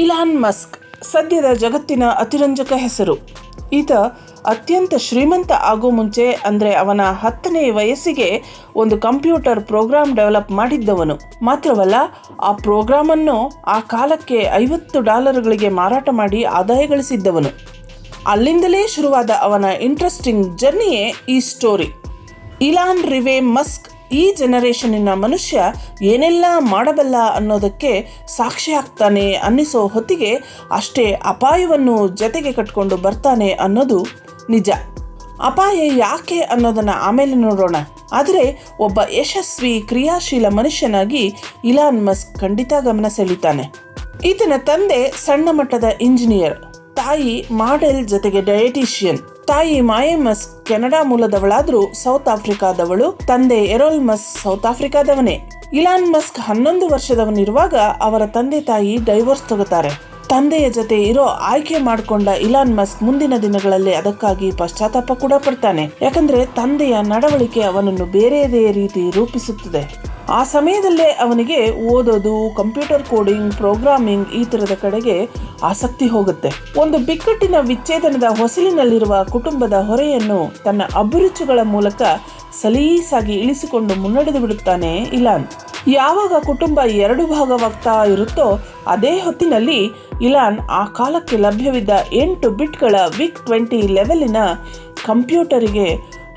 Elon Musk, ಸದ್ಯದ ಜಗತ್ತಿನ ಅತಿರಂಜಕ ಹೆಸರು. ಈತ ಅತ್ಯಂತ ಶ್ರೀಮಂತ ಆಗೋ ಮುಂಚೆ ಅಂದರೆ ಅವನ ಹತ್ತನೇ ವಯಸ್ಸಿಗೆ ಒಂದು ಕಂಪ್ಯೂಟರ್ ಪ್ರೋಗ್ರಾಮ್ ಡೆವಲಪ್ ಮಾಡಿದ್ದವನು. ಮಾತ್ರವಲ್ಲ, ಆ ಪ್ರೋಗ್ರಾಮನ್ನು ಆ ಕಾಲಕ್ಕೆ ಐವತ್ತು ಡಾಲರ್ಗಳಿಗೆ ಮಾರಾಟ ಮಾಡಿ ಆದಾಯ ಗಳಿಸಿದ್ದವನು. ಅಲ್ಲಿಂದಲೇ ಶುರುವಾದ ಅವನ ಇಂಟ್ರೆಸ್ಟಿಂಗ್ ಜರ್ನಿಯೇ ಈ ಸ್ಟೋರಿ. ಇಲಾನ್ ರಿವೆ ಮಸ್ಕ್ ಈ ಜನರೇಷನ್ನಿನ ಮನುಷ್ಯ ಏನೆಲ್ಲ ಮಾಡಬಲ್ಲ ಅನ್ನೋದಕ್ಕೆ ಸಾಕ್ಷಿ ಆಗ್ತಾನೆ ಅನ್ನಿಸೋ ಹೊತ್ತಿಗೆ ಅಷ್ಟೇ ಅಪಾಯವನ್ನು ಜೊತೆಗೆ ಕಟ್ಕೊಂಡು ಬರ್ತಾನೆ ಅನ್ನೋದು ನಿಜ. ಅಪಾಯ ಯಾಕೆ ಅನ್ನೋದನ್ನು ಆಮೇಲೆ ನೋಡೋಣ. ಆದರೆ ಒಬ್ಬ ಯಶಸ್ವಿ, ಕ್ರಿಯಾಶೀಲ ಮನುಷ್ಯನಾಗಿ ಇಲಾನ್ ಮಸ್ಕ್ ಖಂಡಿತ ಗಮನ ಸೆಳೀತಾನೆ ಈತನ ತಂದೆ ಸಣ್ಣ ಮಟ್ಟದ ಇಂಜಿನಿಯರ್. ತಾಯಿ ಮಾಡೆಲ್ ಜೊತೆಗೆ ಡಯಟಿಷಿಯನ್. ತಾಯಿ ಮಾಯಮಸ್ ಕೆನಡಾ ಮೂಲದವಳಾದ್ರೂ ಸೌತ್ ಆಫ್ರಿಕಾದವಳು, ತಂದೆ ಎರೋಲ್ ಮಸ್ ಸೌತ್ ಆಫ್ರಿಕಾದವನೇ. ಇಲಾನ್ ಮಸ್ಕ್ ಹನ್ನೊಂದು ವರ್ಷದವನಿರುವಾಗ ಅವರ ತಂದೆ ತಾಯಿ ಡೈವೋರ್ಸ್ ತಗೋತಾರೆ. ತಂದೆಯ ಜೊತೆ ಇರೋ ಆಯ್ಕೆ ಮಾಡಿಕೊಂಡ ಇಲಾನ್ ಮಸ್ಕ್ ಮುಂದಿನ ದಿನಗಳಲ್ಲಿ ಅದಕ್ಕಾಗಿ ಪಶ್ಚಾತ್ತಾಪ ಕೂಡ ಪಡ್ತಾನೆ. ಯಾಕಂದ್ರೆ ತಂದೆಯ ನಡವಳಿಕೆ ಅವನನ್ನು ಬೇರೆಯದೇ ರೀತಿ ರೂಪಿಸುತ್ತದೆ. ಆ ಸಮಯದಲ್ಲೇ ಅವನಿಗೆ ಓದೋದು, ಕಂಪ್ಯೂಟರ್ ಕೋಡಿಂಗ್, ಪ್ರೋಗ್ರಾಮಿಂಗ್ ಈ ತರದ ಕಡೆಗೆ ಆಸಕ್ತಿ ಹೋಗುತ್ತೆ. ಒಂದು ಬಿಕ್ಕಟ್ಟಿನ ವಿಚ್ಛೇದನದ ಹೊಸಲಿನಲ್ಲಿರುವ ಕುಟುಂಬದ ಹೊರೆಯನ್ನು ತನ್ನ ಅಭಿರುಚಿಗಳ ಮೂಲಕ ಸಲೀಸಾಗಿ ಇಳಿಸಿಕೊಂಡು ಮುನ್ನಡೆದು ಬಿಡುತ್ತಾನೆ ಇಲಾನ್. ಯಾವಾಗ ಕುಟುಂಬ ಎರಡು ಭಾಗವಾಗ್ತಾ ಇರುತ್ತೋ ಅದೇ ಹೊತ್ತಿನಲ್ಲಿ ಇಲಾನ್ ಆ ಕಾಲಕ್ಕೆ ಲಭ್ಯವಿದ್ದ ಎಂಟು ಬಿಟ್ಗಳ ವಿಕ್ ಟ್ವೆಂಟಿ ಲೆವೆಲಿನ ಕಂಪ್ಯೂಟರಿಗೆ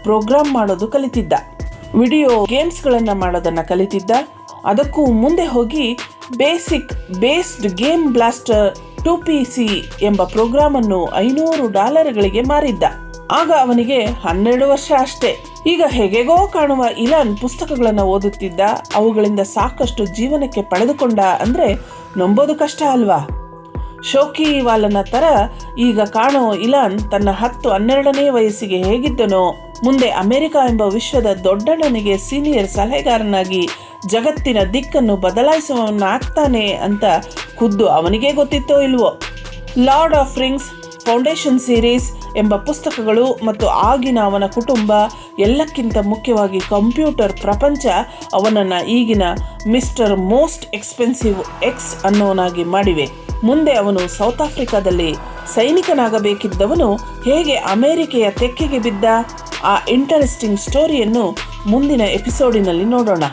ಪ್ರೋಗ್ರಾಮ್ ಮಾಡೋದು ಕಲಿತಿದ್ದ. ವಿಡಿಯೋ ಗೇಮ್ಸ್ಗಳನ್ನು ಮಾಡೋದನ್ನು ಕಲಿತಿದ್ದ. ಅದಕ್ಕೂ ಮುಂದೆ ಹೋಗಿ basic based game blaster to P C ಎಂಬ ಪ್ರೋಗ್ರಾಮನ್ನು ಐನೂರು ಡಾಲರ್ಗಳಿಗೆ ಮಾರಿದ್ದ. ಆಗ ಅವನಿಗೆ ಹನ್ನೆರಡು ವರ್ಷ ಅಷ್ಟೇ. ಈಗ ಹೇಗೆಗೋ ಕಾಣುವ ಇಲಾನ್ ಪುಸ್ತಕಗಳನ್ನು ಓದುತ್ತಿದ್ದ. ಅವುಗಳಿಂದ ಸಾಕಷ್ಟು ಜೀವನಕ್ಕೆ ಪಡೆದುಕೊಂಡ ಅಂದ್ರೆ ನಂಬೋದು ಕಷ್ಟ ಅಲ್ವಾ? ಶೋಕಿ ವಾಲನ ತರ ಈಗ ಕಾಣೋ ಇಲಾನ್ ತನ್ನ ಹತ್ತು ಹನ್ನೆರಡನೇ ವಯಸ್ಸಿಗೆ ಹೇಗಿದ್ದನೋ ಮುಂದೆ ಅಮೆರಿಕ ಎಂಬ ವಿಶ್ವದ ದೊಡ್ಡಣ್ಣನಿಗೆ ಸೀನಿಯರ್ ಸಲಹೆಗಾರನಾಗಿ ಜಗತ್ತಿನ ದಿಕ್ಕನ್ನು ಬದಲಾಯಿಸುವವನಾಗ್ತಾನೆ ಅಂತ ಖುದ್ದು ಅವನಿಗೆ ಗೊತ್ತಿತ್ತೋ ಇಲ್ವೋ? Lord of rings foundation series ಎಂಬ ಪುಸ್ತಕಗಳು ಮತ್ತು ಆಗಿನ ಅವನ ಕುಟುಂಬ ಎಲ್ಲಕ್ಕಿಂತ ಮುಖ್ಯವಾಗಿ ಕಂಪ್ಯೂಟರ್ ಪ್ರಪಂಚ ಅವನನ್ನು ಈಗಿನ ಮಿಸ್ಟರ್ ಮೋಸ್ಟ್ ಎಕ್ಸ್ಪೆನ್ಸಿವ್ ಎಕ್ಸ್ ಅನ್ನೋನಾಗಿ ಮಾಡಿವೆ. ಮುಂದೆ ಅವನು ಸೌತ್ ಆಫ್ರಿಕಾದಲ್ಲಿ ಸೈನಿಕನಾಗಬೇಕಿದ್ದವನು ಹೇಗೆ ಅಮೆರಿಕೆಯ ತೆಕ್ಕೆಗೆ ಬಿದ್ದ ಆ ಇಂಟರೆಸ್ಟಿಂಗ್ ಸ್ಟೋರಿಯನ್ನು ಮುಂದಿನ ಎಪಿಸೋಡಿನಲ್ಲಿ ನೋಡೋಣ.